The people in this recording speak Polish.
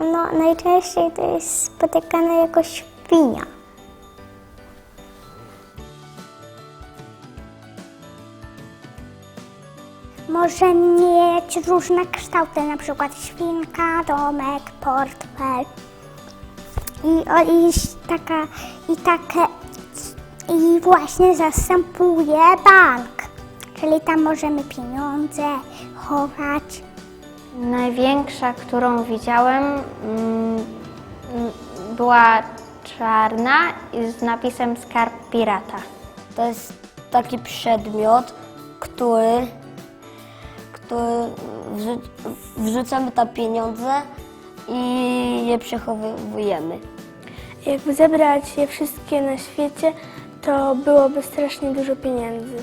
No, najczęściej to jest spotykane jako świnia. Może mieć różne kształty, na przykład świnka, domek, portfel. I, o, i taka, i takie, i właśnie zastępuje bank. Czyli tam możemy pieniądze chować. Największa, którą widziałem, mm, mm, była czarna i z napisem Skarb Pirata. To jest taki przedmiot, który, który wrzu- wrzucamy tam pieniądze i je przechowujemy. Jakby zebrać je wszystkie na świecie, to byłoby strasznie dużo pieniędzy.